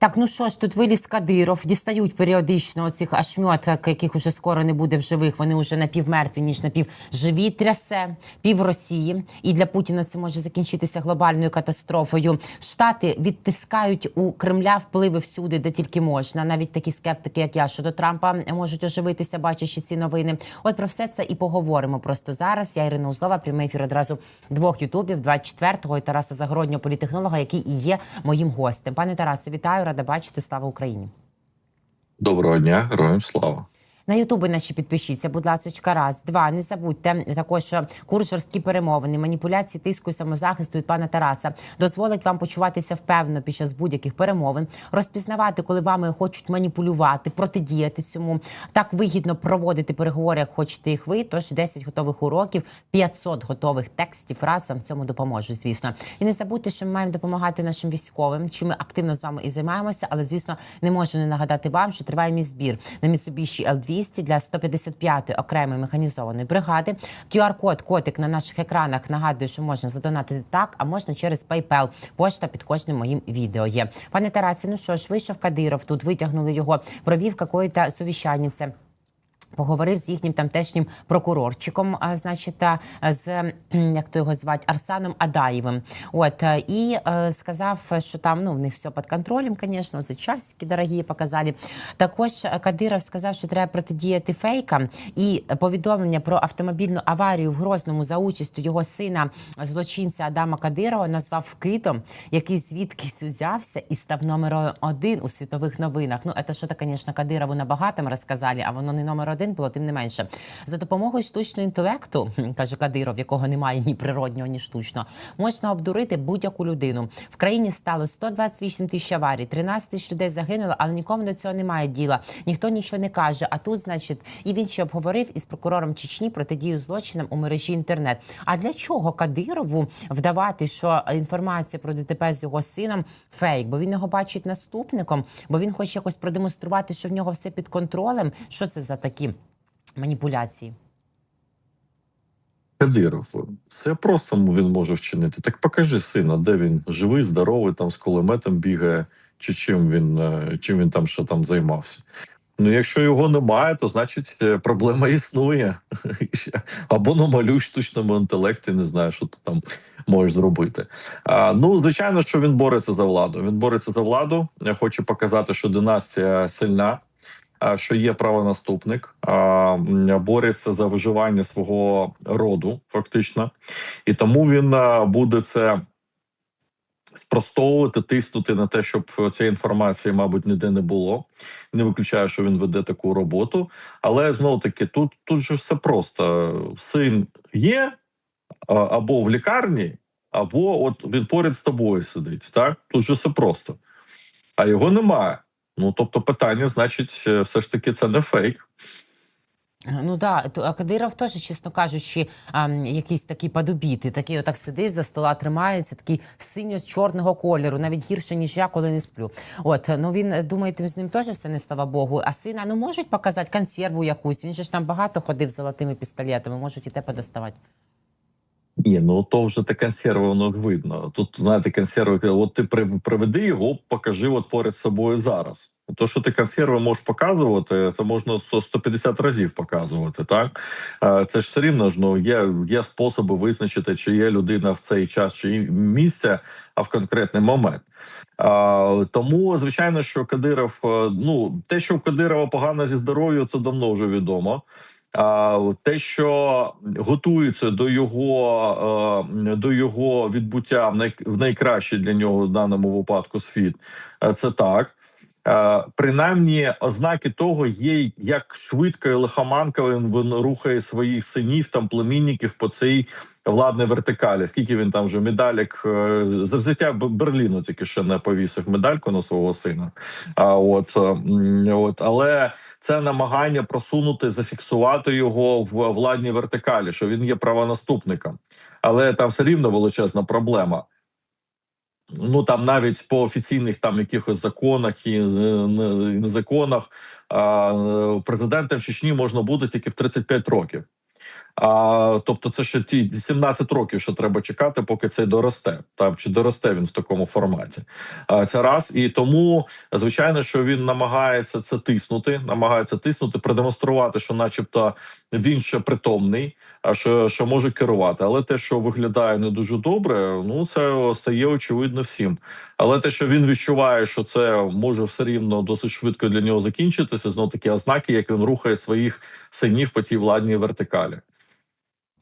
Так, ну що ж, тут виліз Кадиров, дістають періодично оцих ашмьоток, яких уже скоро не буде в живих. Вони вже напівмертві, ніж напівживі. Трясе пів Росії. І для Путіна це може закінчитися глобальною катастрофою. Штати відтискають у Кремля впливи всюди, де тільки можна. Навіть такі скептики, як я, щодо Трампа, можуть оживитися, бачачи ці новини. От про все це і поговоримо просто зараз. Я Ірина Узлова, прямий ефір одразу двох ютубів, 24-го і Тараса Загороднього, політехнолога, який і є моїм гостем. Пане Тарасе, вітаю, рада бачити. Слава Україні. Доброго дня, героям слава. На Ютуби наші підпишіться, будь ласка, раз, два. Не забудьте також що курс перемовини, маніпуляції, тиску і самозахисту від пана Тараса дозволить вам почуватися впевнено під час будь-яких перемовин, розпізнавати, коли вами хочуть маніпулювати, протидіяти цьому. Так вигідно проводити переговори, як хочете їх ви. Тож 10 готових уроків, 500 готових текстів, фраз вам цьому допоможе, звісно. І не забудьте, що ми маємо допомагати нашим військовим. Чим ми активно з вами і займаємося, але звісно не можу не нагадати вам, що триває мій збір на Mitsubishi L200 для 155-ї окремої механізованої бригади. QR-код, котик на наших екранах нагадує, що можна задонатити так, а можна через PayPal. Пошта під кожним моїм відео є. Пане Тарасі, ну що ж, вийшов Кадиров, тут витягнули його, провів какої-то совіщання. Поговорив з їхнім тамтешнім прокурорчиком, а значить, а, з як то його звати Арсаном Адаєвим. От е, і е, сказав, що там ну в них все під контролем, звісно, це часики дорогі показали. Також е, Кадиров сказав, що треба протидіяти фейкам, і повідомлення про автомобільну аварію в Грозному за участю його сина злочинця Адама Кадирова назвав вкидом, який звідкись узявся і став номером один у світових новинах. Ну це що то, звісно, Кадирову на багатому розказали, а воно не номер один було, тим не менше. За допомогою штучного інтелекту, каже Кадиров, якого немає ні природнього, ні штучного, можна обдурити будь-яку людину. В країні стало 128 тисяч аварій, 13 тисяч людей загинуло, але нікому до цього немає діла. Ніхто нічого не каже. А тут, значить, і він ще обговорив із прокурором Чечні протидію злочинам у мережі інтернет. А для чого Кадирову вдавати, що інформація про ДТП з його сином фейк? Бо він його бачить наступником, бо він хоче якось продемонструвати, що в нього все під контролем. Що це за такі маніпуляції? Кадиров, все просто він може вчинити. Так покажи сина, де він живий, здоровий, там з кулеметом бігає, чи чим він е, чим він там що там займався. Ну, якщо його немає, то значить е, проблема існує. Або намалюй штучному інтелекті, не знаю, що ти там можеш зробити. А, ну, звичайно, що він бореться за владу. Він бореться за владу. Я хочу показати, що династія сильна. Що є правонаступник, бореться за виживання свого роду, фактично, і тому він буде це спростовувати, тиснути на те, щоб цієї інформації, мабуть, ніде не було. Не виключаю, що він веде таку роботу. Але знову таки, тут, тут же все просто: син є або в лікарні, або от він поряд з тобою сидить. Так тут же все просто, а його немає. Ну тобто, питання, значить, е, все ж таки, це не фейк. Ну да, а Кадиров теж, чесно кажучи, якийсь такий подобітий, такий отак сидить за стола, тримається, такий синьо з чорного кольору, навіть гірше, ніж я, коли не сплю. От ну він е, думаєте, з ним теж все не слава Богу. А сина ну можуть показати консерву якусь. Він же ж там багато ходив з золотими пістолетами, можуть і те подоставати. Ні, ну то вже те консерви, воно видно. Тут знаєте, консерви, от ти приведи його, покажи от поряд собою зараз. То, що ти консерви можеш показувати, це можна 100 150 разів показувати. Так це ж все рівно ж ну є, є способи визначити, чи є людина в цей час чи місце, а в конкретний момент. А, тому, звичайно, що Кадиров, е, ну те, що у Кадирова погано зі здоров'ям, це давно вже відомо. Те, що готується до його е, до його відбуття в най, найкращий для нього в даному випадку світ, е, це так. Е, Принаймні, ознаки того є, як швидко і він, він рухає своїх синів там племінників по цій владній вертикалі. Скільки він там вже медалік е, за взяття Берліну, тільки ще не повісив медальку на свого сина. А от, е, от але це намагання просунути, зафіксувати його в владній вертикалі, що він є правонаступником. Але там все рівно величезна проблема. Ну там навіть по офіційних там якихось законах і е, не- і законах а, е, президентом Чечні можна буде тільки в 35 років. А, тобто, це ще ті 17 років, що треба чекати, поки цей доросте. Там чи доросте він в такому форматі. А, це раз і тому, звичайно, що він намагається це тиснути, намагається тиснути, продемонструвати, що, начебто, він ще притомний, що, що може керувати. Але те, що виглядає не дуже добре, ну це стає очевидно всім. Але те, що він відчуває, що це може все рівно досить швидко для нього закінчитися, знов такі ознаки, як він рухає своїх синів по тій владній вертикалі.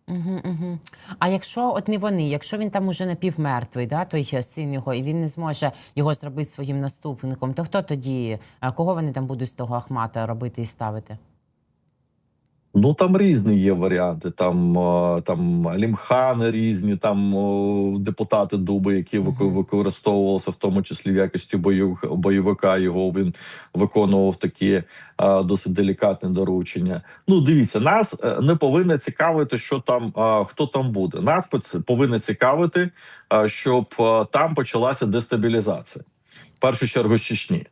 Угу, угу. А якщо от не вони, якщо він там уже напівмертвий, да, той син його, і він не зможе його зробити своїм наступником, то хто тоді, кого вони там будуть з того Ахмата робити і ставити? Ну там різні є варіанти. Там е, там Алімхани різні, там депутати дуби, які використовувалися, в тому числі в якості бойовика. Його він виконував такі е, досить делікатні доручення. Ну, дивіться, нас е, не повинно цікавити, що там хто там буде. Нас повинно цікавити, щоб там почалася дестабілізація. В першу чергу Чечні.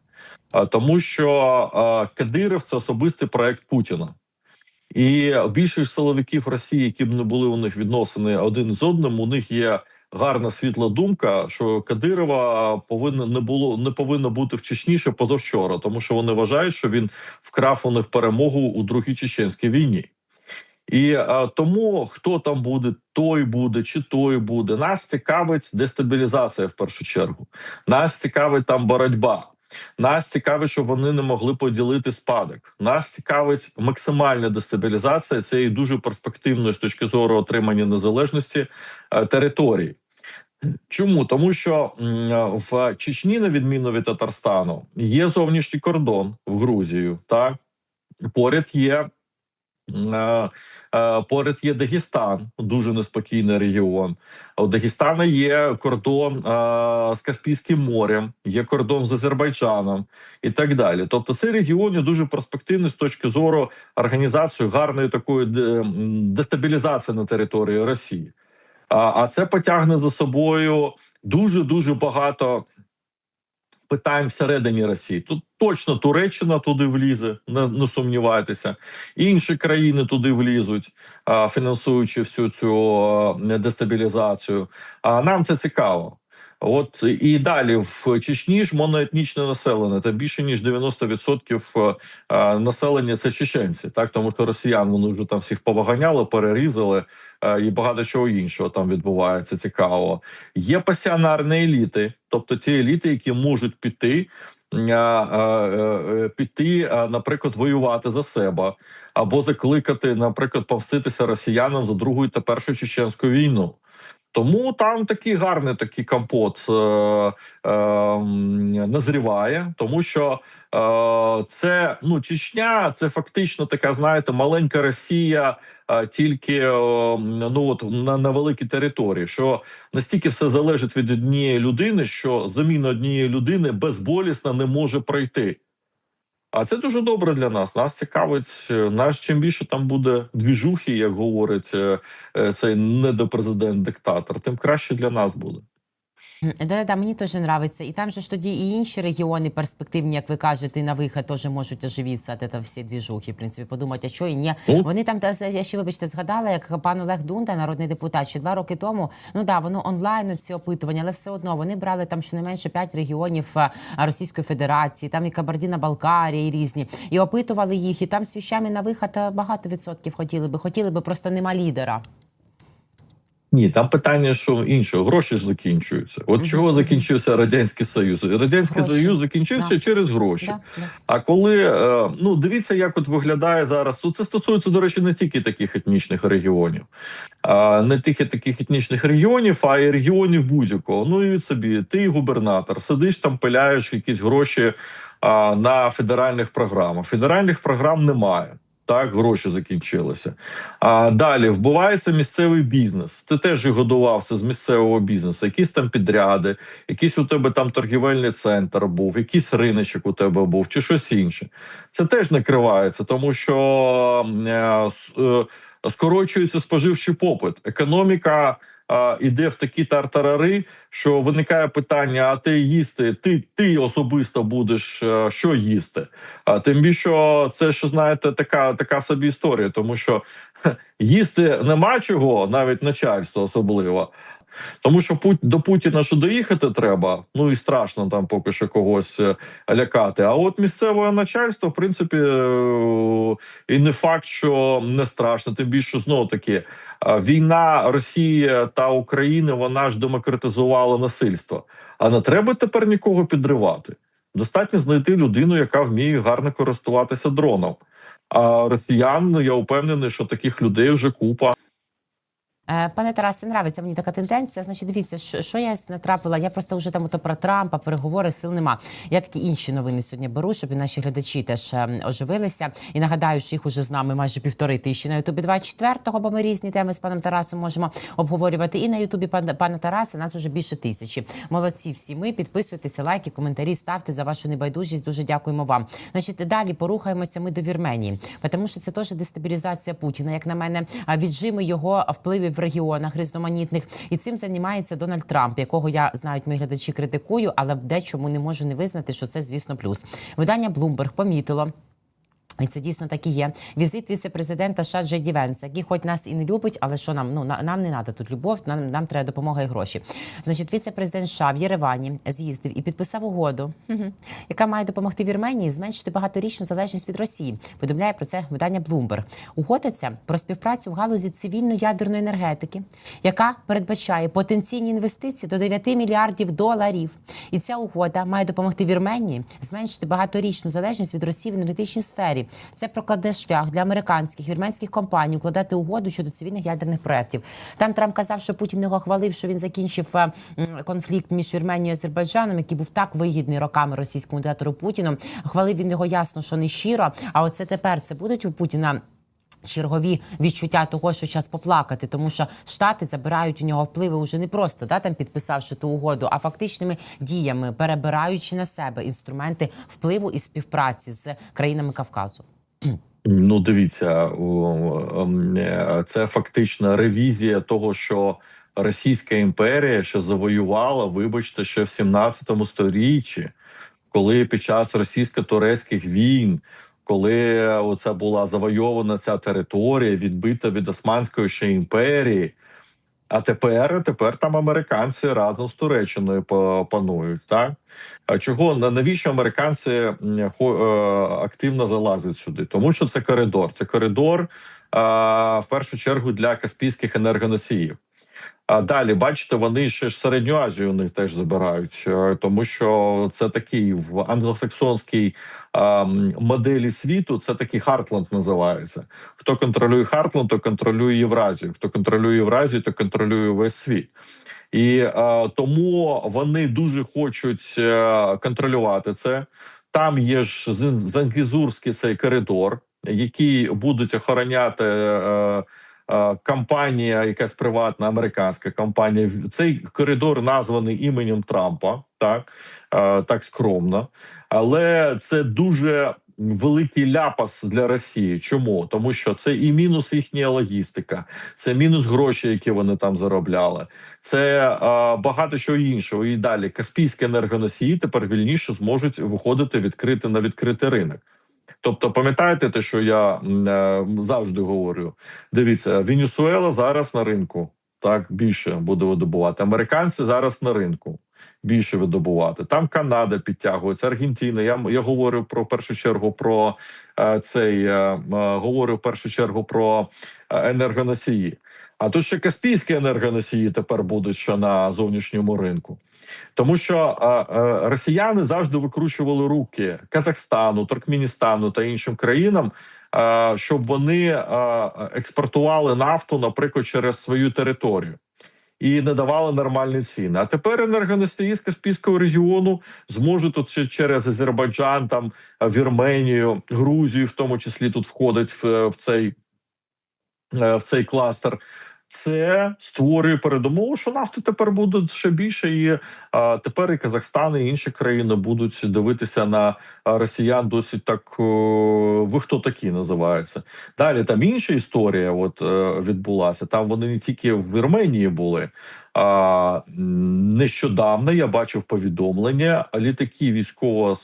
Тому що Кадиров це особистий проект Путіна. І більшість силовиків Росії, які б не були у них відносини один з одним, у них є гарна світла думка, що Кадирова повинна не було не повинно бути в Чечні ще позавчора, тому що вони вважають, що він вкрав у них перемогу у другій чеченській війні. І а, тому хто там буде, той буде чи той буде. Нас цікавить дестабілізація в першу чергу. Нас цікавить там боротьба. Нас цікавить, щоб вони не могли поділити спадок. Нас цікавить максимальна дестабілізація цієї дуже перспективної з точки зору отримання незалежності е, території. Чому тому, що в Чечні, на відміну від Татарстану, є зовнішній кордон в Грузію, так поряд є. Е, е, Поряд є Дагестан, дуже неспокійний регіон. У Дагестана є кордон е, з Каспійським морем, є кордон з Азербайджаном і так далі. Тобто, цей регіон є дуже перспективний з точки зору організації гарної такої дестабілізації на території Росії. А, це потягне за собою дуже дуже багато питань всередині Росії. Тут точно Туреччина туди влізе, не, не сумнівайтеся. Інші країни туди влізуть, фінансуючи всю цю дестабілізацію. А нам це цікаво. От і далі в Чечні ж моноетнічне населення, та більше ніж 90% е, населення це чеченці, так тому що росіян вони вже там всіх поваганяли, перерізали е, і багато чого іншого там відбувається. Цікаво. Є пасіонарні еліти, тобто ті еліти, які можуть піти. е, е, е, Піти, е, наприклад, воювати за себе або закликати, наприклад, помститися росіянам за другу та першу чеченську війну. Тому там такий гарний такий компот е, е, назріває, тому що е, це ну Чечня, це фактично така, знаєте, маленька Росія, е, тільки е, ну от на, на великій території. Що настільки все залежить від однієї людини, що заміна однієї людини безболісно не може пройти. А це дуже добре для нас. Нас цікавить е, нас чим більше там буде двіжухи, як говорить е, е, цей недопрезидент-диктатор, тим краще для нас буде. Да, да, мені теж нравиться. І там же ж тоді і інші регіони перспективні, як ви кажете, на вихід теж можуть оживитися від цього всі двіжухи. В принципі, подумати, а що і ні. Вони там, та- я ще, вибачте, згадала, як пан Олег Дунда, народний депутат, ще два роки тому, ну да, воно онлайн ці опитування, але все одно вони брали там щонайменше п'ять регіонів е, Російської Федерації, там і Кабардіна-Балкарія, і різні, і опитували їх, і там з віщами на вихід е, багато відсотків хотіли би. Хотіли би, просто нема лідера. Ні, там питання, що інше, гроші ж закінчуються. От Мгм, чого закінчився радянський союз? Радянський Гроші. союз закінчився Да. через гроші. Да, да. А коли е, ну дивіться, як от виглядає зараз. Тут це стосується, до речі, не тільки таких етнічних регіонів, а не тільки таких етнічних регіонів, а й регіонів будь-якого. Ну і собі, ти губернатор, сидиш там, пиляєш якісь гроші на федеральних програмах. Федеральних програм немає. Так, гроші закінчилися. А далі вбивається місцевий бізнес. Ти теж і годувався з місцевого бізнесу. Якісь там підряди, якийсь у тебе там торгівельний центр був, якийсь риночок у тебе був, чи щось інше. Це теж накривається, тому що е, е, скорочується споживчий попит. Економіка а, іде в такі тартарари, що виникає питання: а ти їсти, ти, ти особисто будеш е, що їсти? А тим більше це ж знаєте, така, така собі історія, тому що їсти нема чого, навіть начальство особливо. Тому що до Путіна що доїхати треба, ну і страшно там поки що когось е, лякати. А от місцеве начальство, в принципі, е, і не факт, що не страшно. Тим більше знову таки е, війна Росії та України вона ж демократизувала насильство. А не треба тепер нікого підривати. Достатньо знайти людину, яка вміє гарно користуватися дроном. А росіян, ну, я впевнений, що таких людей вже купа. Е, Пане Тарасе, нравиться мені така тенденція. Значить, дивіться, що, що я натрапила. Я просто вже там ото про Трампа, переговори сил нема. Я такі інші новини сьогодні беру, щоб і наші глядачі теж е, оживилися. І нагадаю, що їх уже з нами майже півтори тисячі на Ютубі 24-го, бо ми різні теми з паном Тарасом можемо обговорювати. І на Ютубі пана, пана Тараса нас уже більше тисячі. Молодці всі ми. Підписуйтеся, лайки, коментарі ставте за вашу небайдужість. Дуже дякуємо вам. Значить, далі порухаємося ми до Вірменії, тому що це теж дестабілізація Путіна. Як на мене, а віджими його впливів в регіонах різноманітних, і цим займається Дональд Трамп, якого я знають мої глядачі критикую, але дечому не можу не визнати, що це звісно плюс. Видання Bloomberg помітило. І це дійсно так і є. Візит віце-президента США Джей Ді Венса, який хоч нас і не любить, але що нам ну на- нам не треба тут любов, нам, нам треба допомога і гроші. Значить, віце-президент США в Єревані з'їздив і підписав угоду, мгм, яка має допомогти Вірменії зменшити багаторічну залежність від Росії. Повідомляє про це видання Bloomberg. Угода ця про співпрацю в галузі цивільно-ядерної енергетики, яка передбачає потенційні інвестиції до 9 мільярдів доларів. І ця угода має допомогти Вірменії зменшити багаторічну залежність від Росії в енергетичній сфері. Це прокладе шлях для американських вірменських компаній укладати угоду щодо цивільних ядерних проєктів. Там Трамп казав, що Путін його хвалив, що він закінчив е, конфлікт між Вірменією і Азербайджаном, який був так вигідний роками російському диктатору Путіну. Хвалив він його ясно, що не щиро. А оце тепер це будуть у Путіна. Чергові відчуття того, що час поплакати, тому що штати забирають у нього впливи уже не просто да там підписавши ту угоду, а фактичними діями, перебираючи на себе інструменти впливу і співпраці з країнами Кавказу. Ну, дивіться, ем, е, це фактична ревізія того, що Російська імперія, що завоювала, вибачте, ще в 17 сторіччі, коли під час російсько-турецьких війн, коли оце була завойована ця територія, відбита від Османської ще імперії. А тепер, тепер там американці разом з Туреччиною па- панують. Так а чого на- навіщо американці е, активно залазять сюди? Тому що це коридор. Це коридор в першу чергу для каспійських енергоносіїв. А далі, бачите, вони ще ж середню Азію них теж забирають, е, тому що це такий в англосаксонській моделі світу. Це такий Хартленд називається. Хто контролює Хартленд, то контролює Євразію. Хто контролює Євразію, то контролює весь світ. І е, тому вони дуже хочуть е, контролювати це. Там є ж Зангізурський цей коридор, який будуть охороняти. Е, Компанія, якась приватна американська компанія, цей коридор названий іменем Трампа, так е, так скромно, але це дуже великий ляпас для Росії. Чому? Тому що це і мінус їхня логістика, це мінус гроші, які вони там заробляли. Це е, багато чого іншого. І далі Каспійські енергоносії тепер вільніше зможуть виходити відкрити на відкритий ринок. Тобто, пам'ятаєте те, що я е, завжди говорю: дивіться, Венесуела зараз на ринку так більше буде видобувати. Американці зараз на ринку більше видобувати. Там Канада підтягується, Аргентина. Я я говорю про першу чергу про е, цей е, е, говорю в першу чергу про е, енергоносії. А тут ще Каспійські енергоносії тепер будуть ще на зовнішньому ринку. Тому що росіяни завжди викручували руки Казахстану, Туркменістану та іншим країнам, щоб вони експортували нафту, наприклад, через свою територію. І не давали нормальні ціни. А тепер енергоносії з Каспійського регіону зможуть тут через Азербайджан, там Вірменію, Грузію, в тому числі тут входить в, в цей е, в цей кластер. Це створює передумову, що нафти тепер буде ще більше, і а, тепер і Казахстан, і інші країни будуть дивитися на росіян досить так. О, ви хто такі називаються? Далі там інша історія. От е, відбулася. Там вони не тільки в Вірменії були. А нещодавно я бачив повідомлення: літаки військового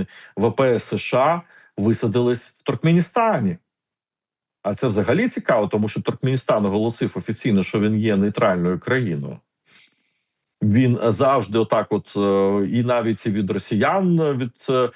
е, ВПС США висадились в Туркменістані. А це взагалі цікаво, тому що Туркменістан оголосив офіційно, що він є нейтральною країною. Він завжди, отак, от е, і навіть від росіян від е, е,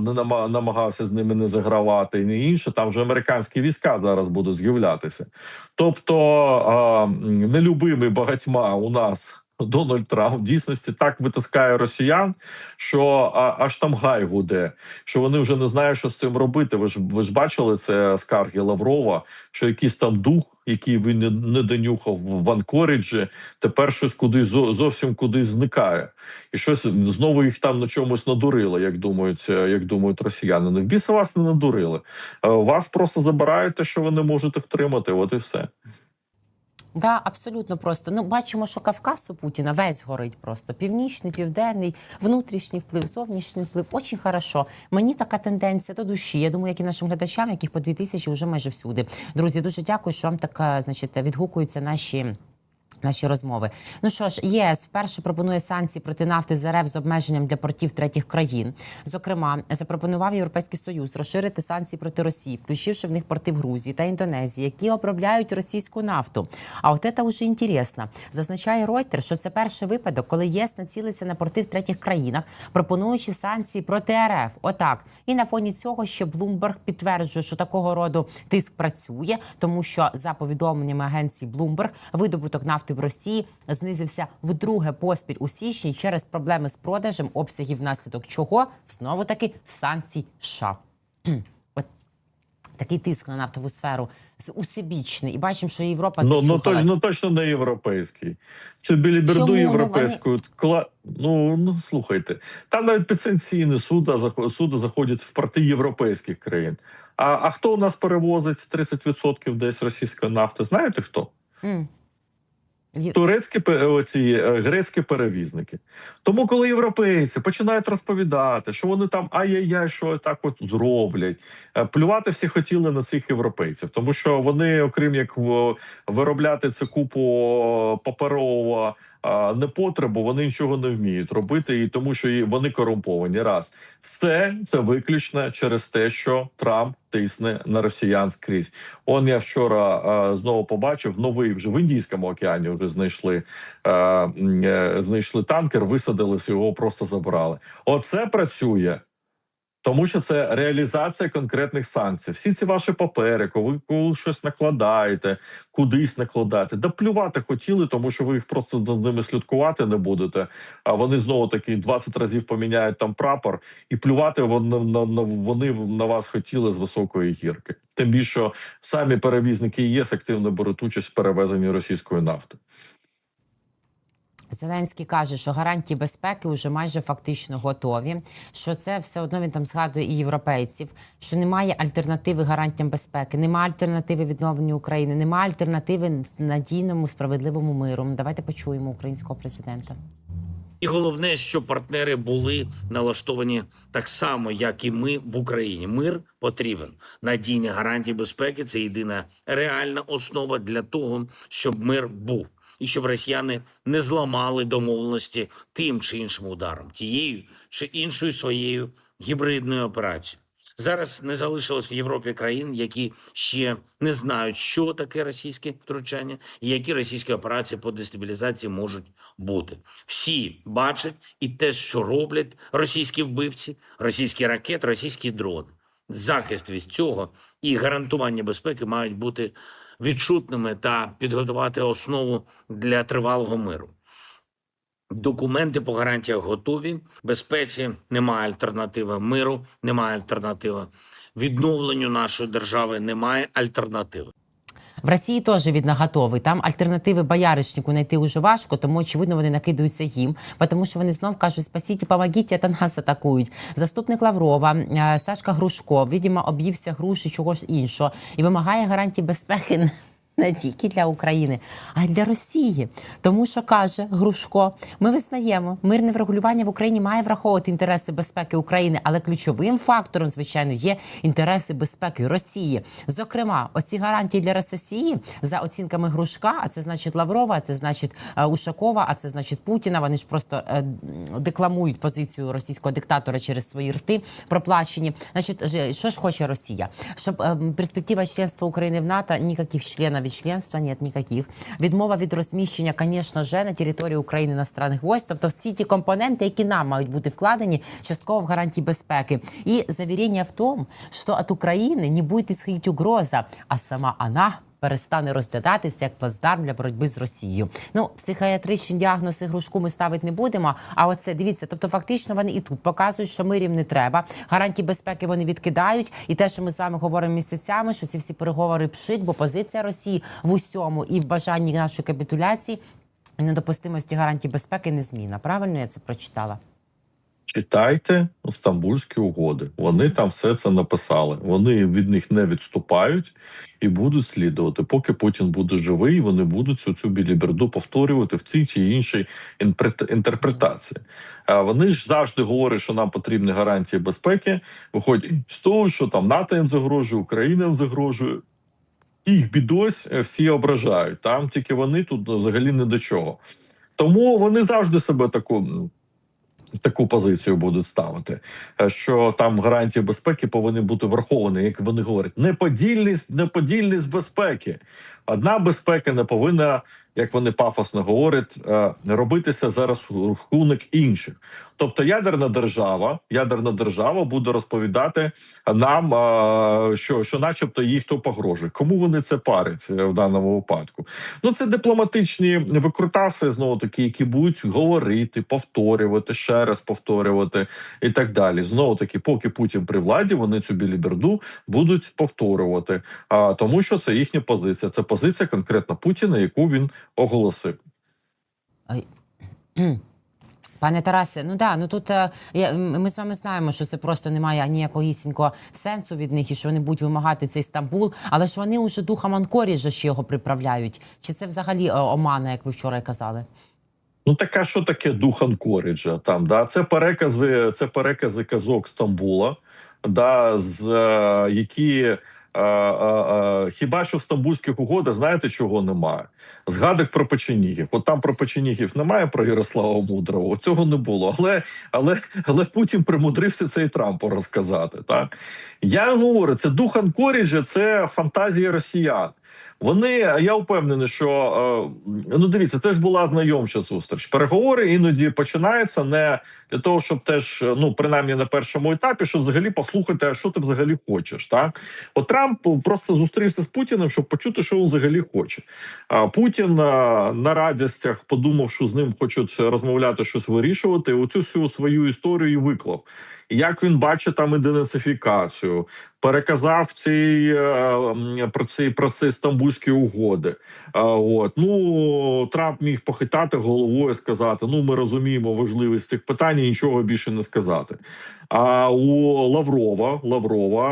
не намагався з ними не загравати, і не інше. Там вже американські війська зараз будуть з'являтися. Тобто, нелюбимий багатьма у нас Дональд Трамп в дійсності так витискає росіян, що а, аж там гай гуде, що вони вже не знають, що з цим робити. Ви ж ви ж бачили це скарги Лаврова, що якийсь там дух, який він не, не донюхав в Анкоріджі, тепер щось кудись зовсім кудись зникає, і щось знову їх там на чомусь надурило, як думають, як думають росіяни. Не в біса вас не надурили. Е, Вас просто забирають те, що ви не можете втримати. От і все. Да, абсолютно просто. Ну, бачимо, що Кавказ у Путіна весь горить просто. Північний, південний, внутрішній вплив, зовнішній вплив. Очень хорошо. Мені така тенденція до душі. Я думаю, як і нашим глядачам, яких по дві тисячі вже майже всюди. Друзі, дуже дякую, що вам так, значить, відгукуються наші. Наші розмови. Ну що ж, ЄС вперше пропонує санкції проти нафти з РФ з обмеженням для портів третіх країн. Зокрема, запропонував Європейський Союз розширити санкції проти Росії, включивши в них порти в Грузії та Індонезії, які обробляють російську нафту. А от це вже інтересно. Зазначає Reuters, що це перший випадок, коли ЄС націлиться на порти в третіх країнах, пропонуючи санкції проти РФ. Отак. І на фоні цього ще Bloomberg підтверджує, що такого роду тиск працює, тому що за повідомленнями агенції Bloomberg, видобуток нафти в Росії знизився вдруге поспіль у січні через проблеми з продажем обсягів внаслідок чого знову таки санкцій США. От такий тиск на нафтову сферу усебічний. І бачимо, що Європа Ну, ну, точ, ну точно не європейський. Цю біліберду Чому? Ну, європейську кла... ну, ну слухайте, там навіть підсанкційні суда зах- суди заходять в порти європейських країн. А, а хто у нас перевозить 30% десь російської нафти? Знаєте хто? М. Турецькі пе- оці е, грецькі перевізники. Тому, коли європейці починають розповідати, що вони там ай-яй-яй, що так от зроблять, е, плювати всі хотіли на цих європейців, тому що вони, окрім як виробляти цю купу паперового е, непотребу, вони нічого не вміють робити, і тому що вони корумповані. Раз все це виключно через те, що Трамп тисне на росіян скрізь. Он я вчора а, знову побачив новий вже в Індійському океані. Вже знайшли а, е, знайшли танкер, висадили його, просто забрали. Оце працює. Тому що це реалізація конкретних санкцій. Всі ці ваші папери, коли, коли щось накладаєте, кудись накладаєте, да плювати хотіли, тому що ви їх просто над ними слідкувати не будете. А вони знову таки 20 разів поміняють там прапор, і плювати вони на вони на вас хотіли з високої гірки. Тим більше самі перевізники ЄС активно беруть участь в перевезенні російської нафти. Зеленський каже, що гарантії безпеки вже майже фактично готові. Що це все одно він там згадує і європейців, що немає альтернативи гарантіям безпеки, немає альтернативи відновленню України, немає альтернативи надійному справедливому миру. Давайте почуємо українського президента. І головне, що партнери були налаштовані так само, як і ми в Україні. Мир потрібен. Надійні гарантії безпеки це єдина реальна основа для того, щоб мир був, і щоб росіяни не зламали домовленості тим чи іншим ударом, тією чи іншою своєю гібридною операцією. Зараз не залишилось в Європі країн, які ще не знають, що таке російське втручання і які російські операції по дестабілізації можуть бути. Всі бачать і те, що роблять російські вбивці, російські ракети, російські дрони. Захист від цього і гарантування безпеки мають бути відчутними та підготувати основу для тривалого миру. Документи по гарантіях готові. Безпеці немає альтернативи. Миру немає альтернативи. Відновленню нашої держави немає альтернативи. В Росії теж від наготовий. Там альтернативи бояришнику знайти уже важко, тому очевидно вони накидаються їм, тому що вони знов кажуть спасіть, помогіть, та нас атакують. Заступник Лаврова е, Сашка Грушко, видимо, об'ївся груші чогось іншого і вимагає гарантій безпеки Не тільки для України, а й для Росії. Тому що каже Грушко, ми визнаємо, мирне врегулювання в Україні має враховувати інтереси безпеки України, але ключовим фактором, звичайно, є інтереси безпеки Росії. Зокрема, оці гарантії для Росії за оцінками Грушка, а це значить Лаврова, а це значить е, Ушакова, а це значить Путіна. Вони ж просто е, декламують позицію російського диктатора через свої рти проплачені. Значить, що ж хоче Росія? Щоб е, перспектива членства України в НАТО, ніяких членів від членства, ні ніяких. Відмова від розміщення, звісно ж, на території України іностранних військ, тобто всі ті компоненти, які нам мають бути вкладені частково в гарантії безпеки. І завірення в тому, що від України не буде сходити угроза, а сама вона перестане розглядатися як плацдарм для боротьби з Росією. Ну, психіатричні діагнози грушку ми ставити не будемо. А оце дивіться, тобто фактично вони і тут показують, що мирів не треба. Гарантії безпеки вони відкидають. І те, що ми з вами говоримо місяцями, що ці всі переговори пшик, бо позиція Росії в усьому і в бажанні нашої капітуляції. Недопустимості гарантій безпеки незмінна. Правильно я це прочитала? Читайте Стамбульські угоди. Вони там все це написали. Вони від них не відступають і будуть слідувати. Поки Путін буде живий, вони будуть цю цю біліберду повторювати в цій чи іншій інтерпретації. А вони ж завжди говорять, що нам потрібні гарантії безпеки. Виходять з того, що там НАТО їм загрожує, Україна їм загрожує. Їх бідось е, всі ображають. Там тільки вони тут взагалі не до чого. Тому вони завжди себе таку таку позицію будуть ставити, е, що там гарантії безпеки повинні бути враховані, як вони говорять, неподільність, неподільність безпеки. Одна безпека не повинна, як вони пафосно говорять, е, робитися зараз рахунок інших. Тобто, ядерна держава, ядерна держава буде розповідати нам, е, що, що, начебто, їй хто погрожує. Кому вони це парять е, в даному випадку? Ну це дипломатичні викрутаси, знову таки, які будуть говорити, повторювати, ще раз повторювати і так далі. Знову таки, поки Путін при владі, вони цю біліберду будуть повторювати. А тому, що це їхня позиція. Це позиція конкретно Путіна, яку він оголосив. Пане Тарасе, ну да, ну тут е, я, ми з вами знаємо, що це просто немає ніякогісінького сенсу від них, і що вони будуть вимагати цей Стамбул, але ж вони уже духом Анкоріжа ще його приправляють. Чи це взагалі е, омана, як ви вчора казали? Ну така що таке дух Анкоріджа? Там да це перекази, це перекази казок Стамбула, да з е, які. Хіба що в стамбульських угодах знаєте, чого немає? Згадок про печенігів. От там про печенігів немає про Ярослава Мудрого. Цього не було. Але але але Путін примудрився це і Трампу розказати. Так я говорю, це дух Анкоріджа, це фантазія росіян. Вони я впевнений, що е, ну дивіться, теж була знайомча зустріч. Переговори іноді починаються не для того, щоб теж ну принаймні на першому етапі, щоб взагалі послухати, що ти взагалі хочеш. Так от Трамп просто зустрівся з Путіним, щоб почути, що він взагалі хоче. А Путін на радістях подумав, що з ним хочуть розмовляти, щось вирішувати. Оцю всю свою історію і виклав. Як він бачить там ідентифікацію, переказав ці е, про ці про ці стамбульські угоди. От ну Трамп міг похитати головою, сказати: Ну, ми розуміємо важливість цих питань, і нічого більше не сказати. А у Лаврова Лаврова,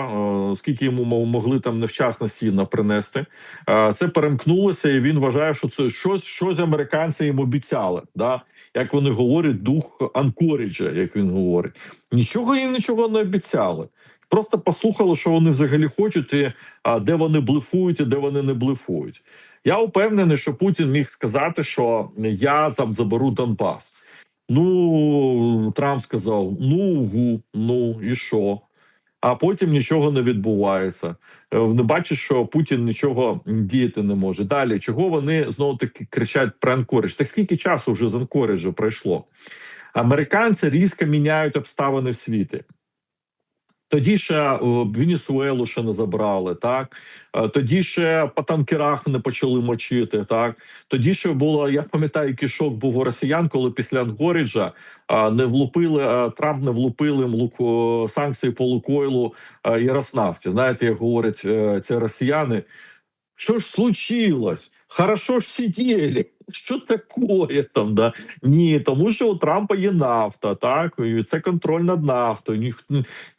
е, скільки йому могли там невчасно сіна принести, е, це перемкнулося, і він вважає, що це щось, щось американці їм обіцяли. Да? Як вони говорять, дух Анкоріджа, як він говорить, нічого їм нічого не обіцяли. Просто послухали, що вони взагалі хочуть, і а, де вони блефують, і де вони не блефують. Я впевнений, що Путін міг сказати, що я там заберу Донбас. Ну, Трамп сказав: ну гу, ну і що? А потім нічого не відбувається. Е, Не бачиш, що Путін нічого діяти не може. Далі чого вони знову таки кричать про Анкоридж? Так скільки часу вже з Анкориджу пройшло? Американці різко міняють обставини в світі. Тоді ще о, Венесуелу ще не забрали, так Е, тоді ще по танкерах не почали мочити. Так тоді ще було. Я пам'ятаю, який шок був у росіян, коли після Ангоріджа не влупили Трамп, не влупили луку санкції по Лукойлу і Роснафті. Знаєте, як говорять е, ці росіяни. Що ж случилось? Хорошо ж сиділи. Що таке там? Да? Ні, тому що у Трампа є нафта, так і це контроль над нафтою. Ніх...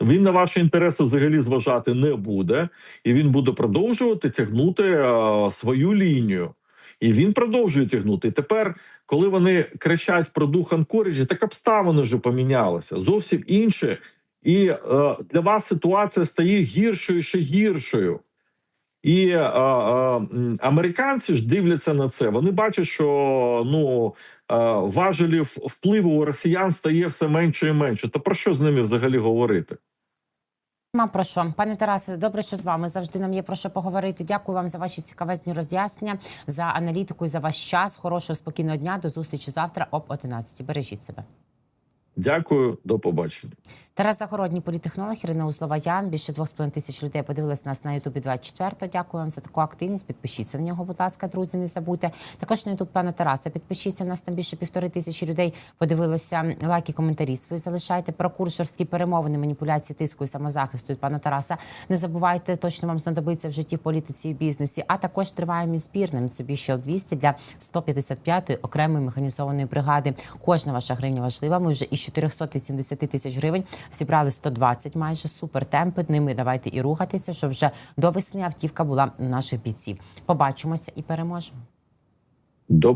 Він на ваші інтереси взагалі зважати не буде, і він буде продовжувати тягнути е, свою лінію. І він продовжує тягнути. І тепер, коли вони кричать про дух Анкоріджі, так обставини вже помінялися зовсім інше. І е, для вас ситуація стає гіршою ще гіршою. І е, е, американці ж дивляться на це. Вони бачать, що ну е, важелів впливу у росіян стає все менше і менше. То про що з ними взагалі говорити? Ма про що, пане Тарасе, добре, що з вами завжди нам є про що поговорити. Дякую вам за ваші цікавезні роз'яснення, за аналітику і за ваш час. Хорошого спокійного дня. До зустрічі завтра об 11. Бережіть себе. Дякую, до побачення. Тарас Загородній політехнолог, Ірина Узлова. Я більше 2,5 тисяч людей подивилися нас на Ютубі 24. Дякую вам за таку активність. Підпишіться на нього, будь ласка, друзі. Не забудьте. Також на Ютуб пана Тараса. Підпишіться. Нас там більше півтори тисячі людей подивилося. Лайки, коментарі свої залишайте про курсорські перемовини, маніпуляції тиску і самозахисту від пана Тараса. Не забувайте, точно вам знадобиться в житті, в політиці і бізнесі. А також триває мій збір на Mitsubishi L200 для 155-ї окремої механізованої бригади. Кожна ваша гривня важлива. Ми вже із 480 тисяч гривень зібрали 120 майже супер темпи. Ними давайте і рухатися, щоб вже до весни автівка була наших бійців. Побачимося і переможемо. До